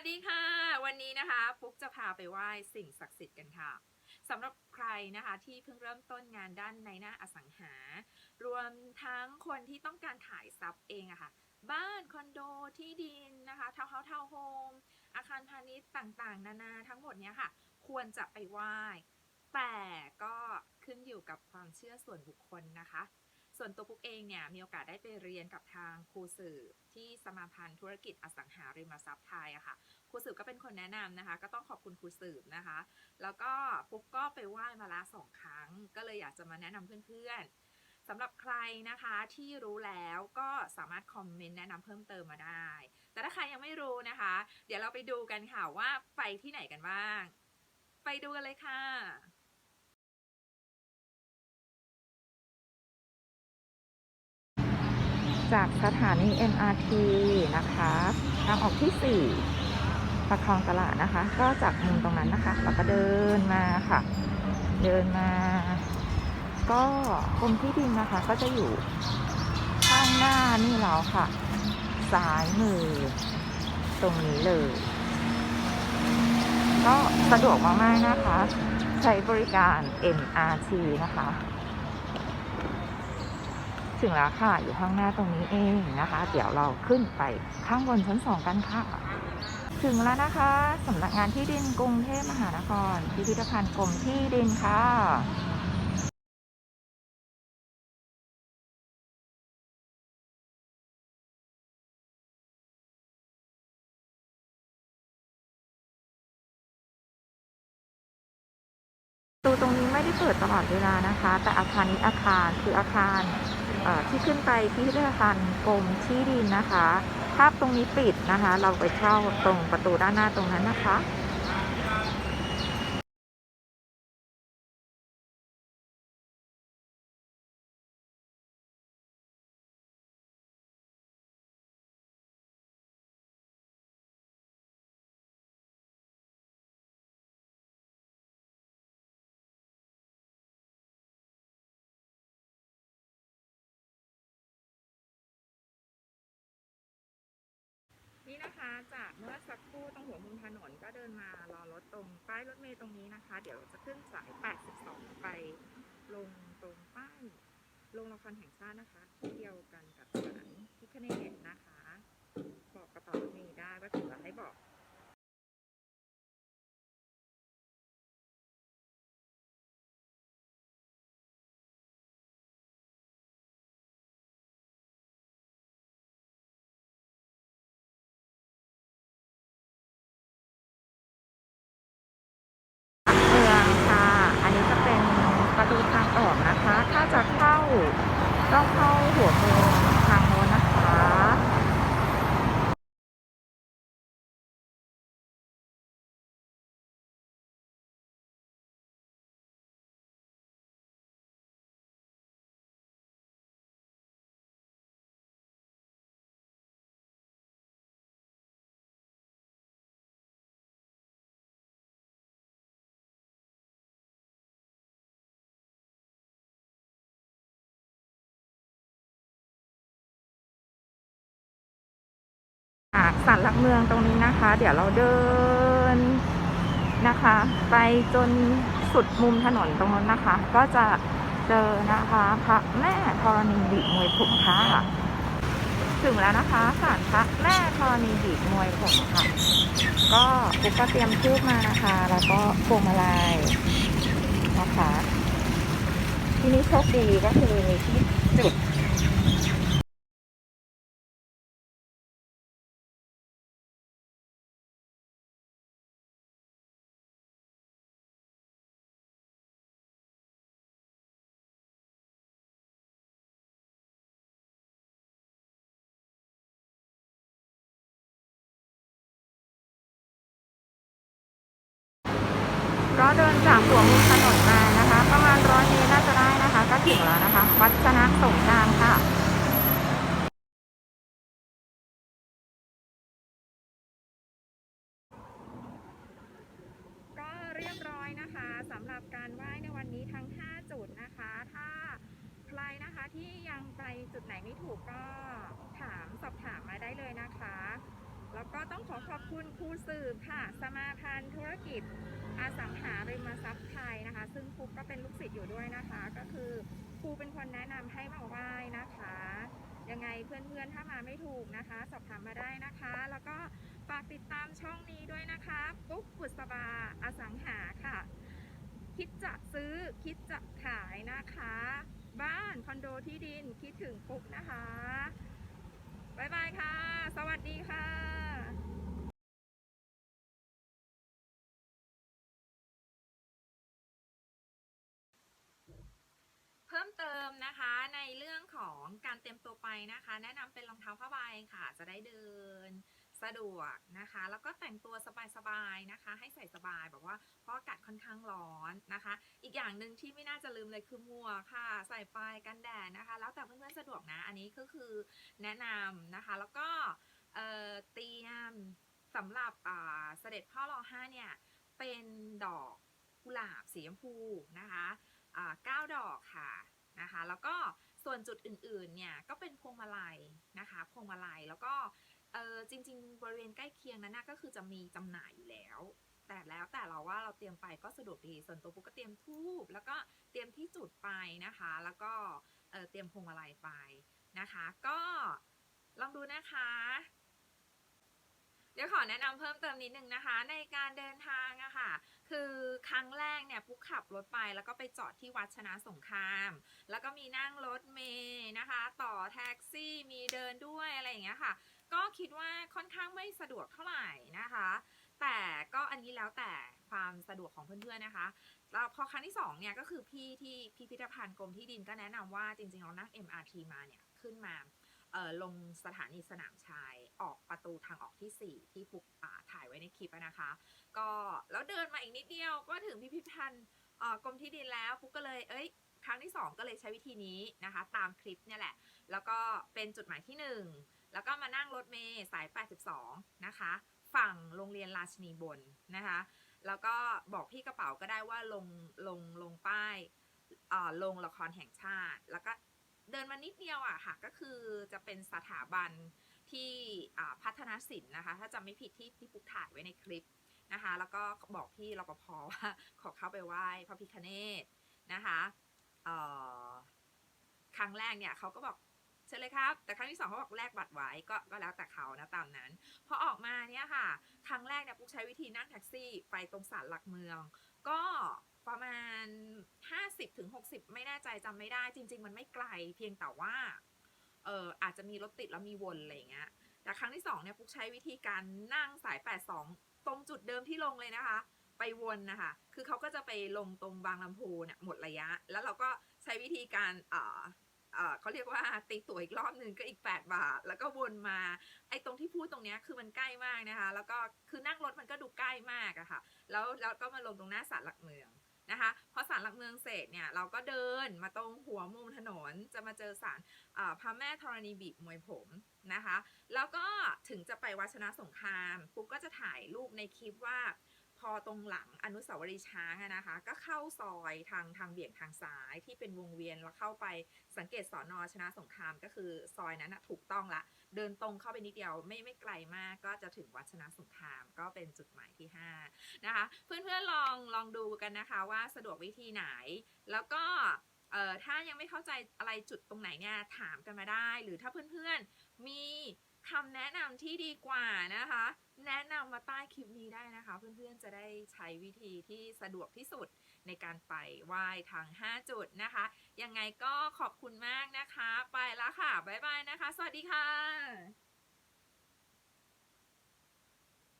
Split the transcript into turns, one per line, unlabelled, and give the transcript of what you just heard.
วัสดีค่ะ วันนี้นะคะฟุกจะพาไปไหว้สิ่งศักดิ์สิทธิ์กันค่ะสำหรับใครนะคะที่เพิ่งเริ่มต้นงานด้านในหน้าอสังหา รวมทั้งคนที่ต้องการขายทรัพย์เองอะค่ะ บ้านคอนโดที่ดินนะคะทาวน์เฮาส์ทาวน์โฮมอาคารพาณิชย์ต่างๆ นานาทั้งหมดเนี้ยค่ะ ควรจะไปไหว้แต่ก็ขึ้นอยู่กับความเชื่อส่วนบุคคลนะคะ ส่วนตัวปุ๊กเองเนี่ยมีโอกาสได้ไปเรียนกับทางครูสืบที่สมาพันธ์ธุรกิจอสังหาริมทรัพย์ไทยอะค่ะครูสืบก็เป็นคนแนะนำนะคะ ก็ต้องขอบคุณครูสืบนะคะ แล้วก็ปุ๊กก็ไปไหว้มาละสองครั้ง ก็เลยอยากจะมาแนะนำเพื่อนๆสำหรับใครนะคะที่รู้แล้วก็สามารถคอมเมนต์แนะนำเพิ่มเติมมาได้ แต่ถ้าใครยังไม่รู้นะคะ เดี๋ยวเราไปดูกันค่ะว่าไปที่ไหนกันบ้าง ไปดูกันเลยค่ะ
จากสถานี MRT นะคะทางออกที่ 4 ประคองตลาดนะคะ ก็จากมุมตรงนั้นนะคะ เราก็เดินมาค่ะ เดินมา ก็กรมที่ดินนะคะ ก็จะอยู่ข้างหน้านี่เราค่ะซ้ายมือ ตรงนี้เลย ก็สะดวกมากๆนะคะ ใช้บริการ MRT นะคะ ถึงแล้วค่ะ อยู่ข้างหน้าตรงนี้เองนะคะ เดี๋ยวเราขึ้นไปข้างบนชั้นสองกันค่ะ ถึงแล้วนะคะสำนักงานที่ดินกรุงเทพมหานคร พิพิธภัณฑ์กรมที่ดินค่ะูตรง ไม่ได้เปิดตลอดเวลานะคะ แต่อาคารนี้อาคารคืออาคารที่ขึ้นไปพิพิธภัณฑ์กรมที่ดินนะคะ ภาพตรงนี้ปิดนะคะ เราไปเข้าตรงประตูด้านหน้าตรงนั้นนะคะ จากเมื่อสักครู่ตรงหัวมุมถนนก็เดินมารอรถตรงป้ายรถเมล์ตรงนี้นะคะ เดี๋ยวจะขึ้นสาย 82 ไปลงตรงป้ายลงละครแห่งชาตินะคะที่เดียวกันกับสถาลพิคเนตนะคะ บอกกระเป๋ารถเมล์ได้ว่าถึงแล้วให้บอก ต้องเสันหลักเมืองตรงนี้นะคะ เดี๋ยวเราเดินนะคะ ไปจนสุดมุมถนนตรงนั้นนะคะ ก็จะเจอนะคะพระแม่ธรณีบีบมวยผมค่ะถึงแล้วนะคะศาลพระแม่ธรณีบีบมวยผมค่ะ ก็ปุ๊กก็เตรียมทูบมานะคะ แล้วก็พวงมาลัยนะคะ ที่นี่โชคดีก็คือมีที่จุด จากหัวมุมถนนมานะคะ ประมาณร้อยเมตรน่าจะได้นะคะ ก็ถึงแล้วนะคะ วัดชนะสงครามค่ะ
ก็เรียบร้อยนะคะสำหรับการไหว้ในวันนี้ทั้ง 5 จุดนะคะ ถ้าใครนะคะที่ยังไปจุดไหนไม่ถูกก็ถามสอบถามมาได้เลยนะคะ แล้วก็ต้อง
ขอขอบคุณครูสืบค่ะ สมาพันธ์ธุรกิจอสังหาริมทรัพย์ไทยนะคะ ซึ่งครูก็เป็นลูกศิษย์อยู่ด้วยนะคะ ก็คือครูเป็นคนแนะนำให้มาไหว้นะคะ ยังไงเพื่อนๆถ้ามาไม่ถูกนะคะ สอบถามมาได้นะคะ แล้วก็ฝากติดตามช่องนี้ด้วยนะคะปุ๊กกุศบาอสังหาค่ะ คิดจะซื้อคิดจะขายนะคะ บ้านคอนโดที่ดินคิดถึงปุ๊กนะคะบ๊ายบายค่ะ สวัสดีค่ะ
มเติมนะคะในเรื่องของการเตรียมตัวไปนะคะ แนะนำเป็นรองเท้าผ้าใบค่ะ จะได้เดินสะดวกนะคะ แล้วก็แต่งตัวสบายๆนะคะ ให้ใส่สบายแบบว่าเพราะอากาศค่อนข้างร้อนนะคะ อีกอย่างหนึ่งที่ไม่น่าจะลืมเลยคือหมวกค่ะ ใส่ไปกันแดดนะคะ แล้วแต่เพื่อนๆสะดวกนะ อันนี้ก็คือแนะนำนะคะ แล้วก็เตรียมสำหรับเสด็จพ่อรอห้าเนี่ยเป็นดอกกุหลาบสีชมพูนะคะอ่าเก้าดอกค่ะ นะคะ แล้วก็ส่วนจุดอื่นๆเนี่ยก็เป็นพวงมาลัยนะคะพวงมาลัยแล้วก็เออจริง ๆ บริเวณใกล้เคียงนั้นนะก็คือจะมีจำหน่ายอยู่แล้ว แต่แล้วแต่เราว่าเราเตรียมไปก็สะดวกดีส่วนตัวปุ๊กก็เตรียมทูบแล้วก็เตรียมที่จุดไปนะคะ แล้วก็เเตรียมพวงมาลัยไปนะคะ ก็ลองดูนะคะ ดี๋ยวขอแนะนำเพิ่มเติมนิดนึงนะคะ ในการเดินทางอะค่ะ คือครั้งแรกเนี่ยปุ๊กขับรถไปแล้วก็ไปจอดที่วัดชนะสงคราม แล้วก็มีนั่งรถเมย์นะคะ ต่อแท็กซี่มีเดินด้วยอะไรอย่างเงี้ยค่ะ ก็คิดว่าค่อนข้างไม่สะดวกเท่าไหร่นะคะ แต่ก็อันนี้แล้วแต่ความสะดวกของเพื่อนๆนะคะแล้วพอครั้งที่สองเนี่ยก็คือพี่ที่พิพิธภัณฑ์กรมที่ดินก็แนะนำว่าจริงๆเรานั่ง MRT มาเนี่ยขึ้นมา ลงสถานีสนามชัยออกประตูทางออกที่ 4 ที่ปุกอ่าถ่ายไว้ในคลิปนะคะ ก็แล้วเดินมาอีกนิดเดียวก็ถึงพิพิธภัณฑ์เอ่อกรมที่ดินแล้วปุกก็เลยเอ้ยครั้งที่ 2 ก็เลยใช้วิธีนี้นะคะ ตามคลิปเนี่ยแหละ แล้วก็เป็นจุดหมายที่ 1 แล้วก็มานั่งรถเมย์สาย 82 นะคะ ฝั่งโรงเรียนราชนีบนนะคะ แล้วก็บอกพี่กระเป๋าก็ได้ว่าลงลงลงป้ายเอ่อลงละครแห่งชาติ แล้วก็ เดินมานิดเดียวอะค่ะก็คือจะเป็นสถาบันที่พัฒนาศิลป์นะคะ ถ้าจำไม่ผิดที่ที่ปุ๊กถ่ายไว้ในคลิปนะคะ แล้วก็บอกพี่รปภว่าขอเข้าไปไหว้พระพิคเนตนะคะครั้งแรกเนี่ยเขาก็บอกเชิญเลยครับ แต่ครั้งที่สองเขาบอกแลกบัตรไว้ก็ก็แล้วแต่เขานะตามนั้น พอออกมาเนี่ยค่ะ ครั้งแรกเนี่ยปุ๊กใช้วิธีนั่งแท็กซี่ไปตรงศาลหลักเมือง ก็ ประมาณ 50ถึง60 ไม่แน่ใจจำไม่ได้ จริง ๆ มันไม่ไกลเพียงแต่ว่าเอออาจจะมีรถติดแล้วมีวนอะไรอย่างเงี้ยแต่ครั้งที่สองเนี่ยปุ๊กใช้วิธีการนั่งสาย 82 ตรงจุดเดิมที่ลงเลยนะคะ ไปวนนะคะคือเขาก็จะไปลงตรงบางลำพูเนี่ยหมดระยะ แล้วเราก็ใช้วิธีการเอ่อเขาเรียกว่าตีตั๋วอีกรอบหนึ่งก็อีก 8 บาท แล้วก็วนมา ไอ้ตรงที่พูดตรงเนี้ยคือมันใกล้มากนะคะ แล้วก็คือนั่งรถมันก็ดูใกล้มากอะค่ะ แล้วแล้วก็มาลงตรงหน้าศาลหลักเมือง นะคะพอศาลหลักเมืองเสร็จเนี่ยเราก็เดินมาตรงหัวมุมถนนจะมาเจอศาลพระแม่ธรณีบีบมวยผมนะคะ แล้วก็ถึงจะไปวัชนะสงครามปุ๊กก็จะถ่ายรูปในคลิปว่า พอตรงหลังอนุสาวรีย์ช้างนะคะ ก็เข้าซอยทางทางเบี่ยงทางซ้ายที่เป็นวงเวียนแล้วเข้าไปสังเกตสอนอชนะสงครามก็คือซอยนั้นนะถูกต้องละ เดินตรงเข้าไปนิดเดียวไม่ไม่ไกลมากก็จะถึงวัดชนะสงครามก็เป็นจุดหมายที่ 5 นะคะ เพื่อนๆลองลองดูกันนะคะว่าสะดวกวิธีไหน แล้วก็เอ่อถ้ายังไม่เข้าใจอะไรจุดตรงไหนเนี่ยถามกันมาได้ หรือถ้าเพื่อนๆมี คำแนะนำที่ดีกว่านะคะ แนะนำมาใต้คลิปนี้ได้นะคะ เพื่อนๆจะได้ใช้วิธีที่สะดวกที่สุดในการไปไหว้ทาง 5 จุดนะคะ ยังไงก็ขอบคุณมากนะคะ ไปแล้วค่ะ บ๊ายบายนะคะ สวัสดีค่ะ